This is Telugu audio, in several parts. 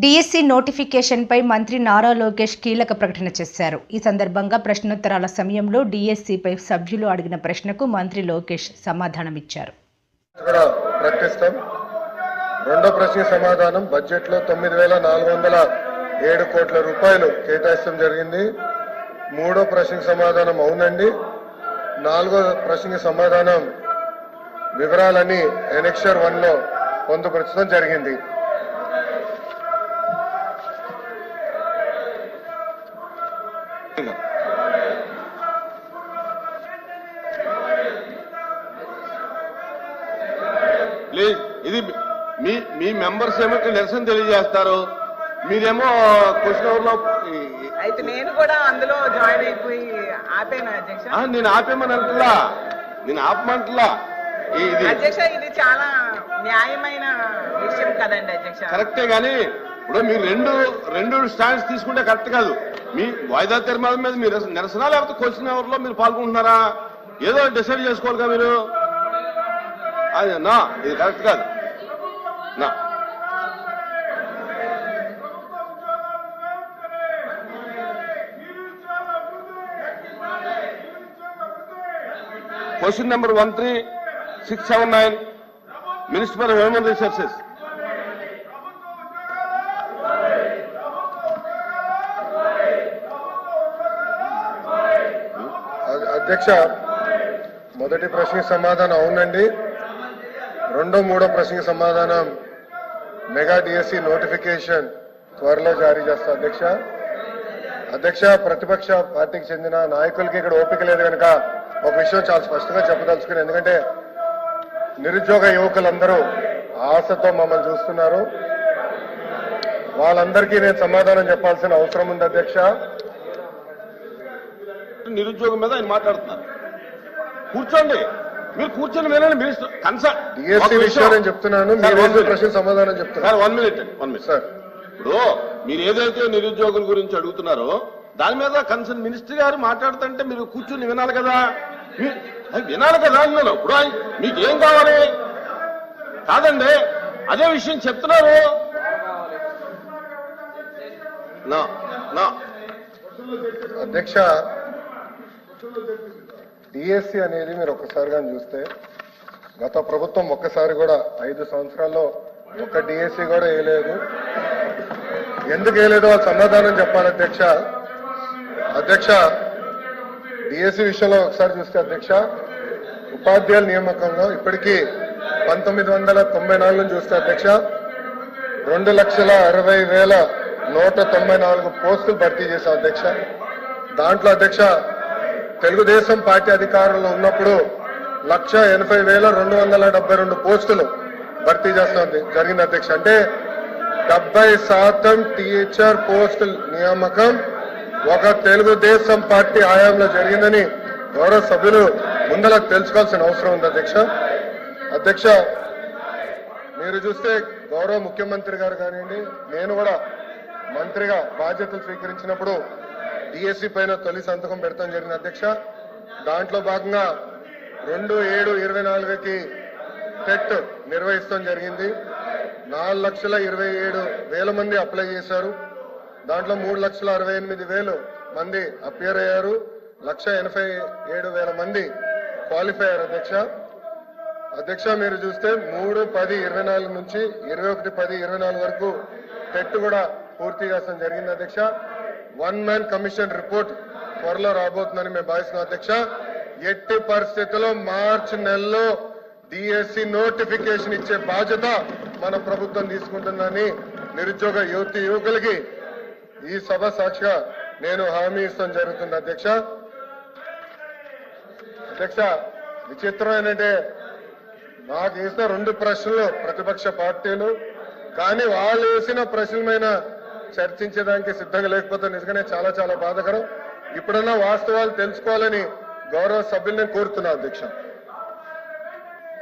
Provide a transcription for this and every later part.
డిఎస్సి నోటిఫికేషన్పై మంత్రి నారా లోకేష్ కీలక ప్రకటన చేశారు. ఈ సందర్భంగా ప్రశ్నోత్తరాల సమయంలో డిఎస్సిపై సభ్యులు అడిగిన ప్రశ్నకు మంత్రి లోకేష్ సమాధానమిచ్చారు. రెండో ప్రశ్న సమాధానం బడ్జెట్లో తొమ్మిది వేల నాలుగు వందల ఏడు కోట్ల రూపాయలు కేటాయించడం జరిగింది. మూడో ప్రశ్నకి సమాధానం అవునండి. నాలుగో ప్రశ్నకి సమాధానం వివరాలని ఎనెక్షర్ వన్లో పొందుపరచడం జరిగింది ప్లీజ్ ఇది మీ మీ మెంబర్స్ ఏమో ఇక్కడ నిరసన తెలియజేస్తారు? మీరేమో క్వశ్చన్ అవర్లో ఈ- అయితే నేను కూడా అందులో జాయిన్ అయిపోయి ఆపాను అధ్యక్ష. నేను ఆపేమని అంటున్నా. నేను ఆపమంటలా ఈ- ఇది అధ్యక్ష ఇది చాలా న్యాయమైన విషయం కదండి అధ్యక్ష. కరెక్టే గానీ ఇప్పుడు మీరు రెండు రెండు స్టాండ్స్ తీసుకుంటే కరెక్ట్ కాదు. మీ వాయిదా తీర్మానం మీద మీరు నిరసన లేకపోతే క్వశ్చన్ అవర్లో మీరు పాల్గొంటున్నారా? ఏదో డిసైడ్ చేసుకోవాలిగా మీరు. అది నా ఇది కరెక్ట్ కాదు. నా. Question number one three six seven nine minister for human resources అధ్యక్ష మొదటి ప్రశ్నకి సమాధానం అవునండి. రెండో మూడో ప్రశ్నకి సమాధానం. మెగా డిఎస్సి నోటిఫికేషన్ త్వరలో జారీ చేస్తా. అధ్యక్ష అధ్యక్ష ప్రతిపక్ష పార్టీకి చెందిన నాయకులకి ఇక్కడ ఓపిక లేదు కనుక ఒక విషయం చాలా స్పష్టంగా చెప్పదలుచుకుని ఎందుకంటే నిరుద్యోగ యువకులందరూ ఆశతో మమ్మల్ని చూస్తున్నారు. వాళ్ళందరికీ నేను సమాధానం చెప్పాల్సిన అవసరం ఉంది అధ్యక్ష. నిరుద్యోగం మీద ఆయన మాట్లాడుతున్నారు. కూర్చోండి. మీరు కూర్చొని వినండి మినిస్టర్ కన్సర్న్ డిఎస్సి విషయం నేను చెప్తున్నాను మీరు ప్రశ్న సమాధానం చెప్తున్నాను sir one minute one minute sir. ఇప్పుడు మీరు ఏదైతే నిరుద్యోగుల గురించి అడుగుతున్నారో దాని మీద కన్సర్న్ మినిస్టర్ గారు మాట్లాడుతుంటే మీరు కూర్చుని వినాలి కదా? వినాలి కదా అన్నాను ఇప్పుడు మీకు ఏం కావాలి? కాదండి అదే విషయం చెప్తున్నారు. నా నా. అధ్యక్ష డిఎస్సి అనేది మీరు ఒక్కసారి కానీ చూస్తే గత ప్రభుత్వం ఒక్కసారి కూడా ఐదు సంవత్సరాల్లో ఒక్క డిఎస్సి కూడా వేయలేదు. ఎందుకు వేయలేదు? వాళ్ళు సమాధానం చెప్పాలి అధ్యక్ష. అధ్యక్ష డిఎస్సి విషయంలో ఒకసారి చూస్తే అధ్యక్ష ఉపాధ్యాయుల నియామకంలో ఇప్పటికీ పంతొమ్మిది వందల తొంభై నాలుగు చూస్తే అధ్యక్ష రెండు లక్షల అరవై వేల నూట తొంభై నాలుగు పోస్టులు భర్తీ చేశాం అధ్యక్ష. దాంట్లో అధ్యక్ష తెలుగుదేశం పార్టీ అధికారంలో ఉన్నప్పుడు లక్ష ఎనభై వేల రెండు వందల డెబ్బై రెండు పోస్టులు భర్తీ చేస్తుంది జరిగింది అధ్యక్ష. అంటే డెబ్బై శాతం టీచర్ పోస్టు నియామకం ఒక తెలుగుదేశం పార్టీ హయాంలో జరిగిందని గౌరవ సభ్యులు ముందర తెలుసుకోవాల్సిన అవసరం ఉంది అధ్యక్ష. అధ్యక్ష మీరు చూస్తే గౌరవ ముఖ్యమంత్రి గారు కానివ్వండి నేను కూడా మంత్రిగా బాధ్యతలు స్వీకరించినప్పుడు డిఎస్సి పైన తొలి సంతకం పెడతాం జరిగింది అధ్యక్ష. దాంట్లో భాగంగా రెండు ఏడు ఇరవై నాలుగుకి టెట్ నిర్వహిస్తాం జరిగింది. నాలుగు లక్షల ఇరవై ఏడు వేల మంది అప్లై చేశారు. దాంట్లో మూడు లక్షల అరవై ఎనిమిది వేలు మంది అపియర్ అయ్యారు. లక్ష ఎనభై ఏడు వేల మంది క్వాలిఫై అయ్యారు అధ్యక్ష. అధ్యక్ష మీరు చూస్తే మూడు పది ఇరవై నాలుగు నుంచి ఇరవై ఒకటి పది ఇరవై నాలుగు వరకు టెట్ కూడా పూర్తి చేస్తాం జరిగింది అధ్యక్ష. వన్ మ్యాన్ కమిషన్ రిపోర్ట్ త్వరలో రాబోతుందని మేము భావిస్తున్నాం అధ్యక్ష. ఎట్టి పరిస్థితుల్లో మార్చి నెలలో డిఎస్సి నోటిఫికేషన్ ఇచ్చే బాధ్యత మన ప్రభుత్వం తీసుకుంటుందని నిరుద్యోగ యువతి యువకులకి ఈ సభ సాక్షిగా నేను హామీ ఇస్తాం జరుగుతుంది అధ్యక్ష. అధ్యక్ష విచిత్రం ఏంటంటే నాకు వేసిన రెండు ప్రశ్నలు ప్రతిపక్ష పార్టీలు కానీ వాళ్ళు వేసిన ప్రశ్నల చర్చించడానికి సిద్ధంగా లేకపోతే నిజంగానే చాలా చాలా బాధకరం. ఇప్పుడన్నా వాస్తవాలు తెలుసుకోవాలని గౌరవ సభ్యుల్ని కోరుతున్నా అధ్యక్ష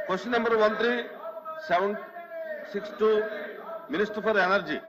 question number one three seven six two minister for energy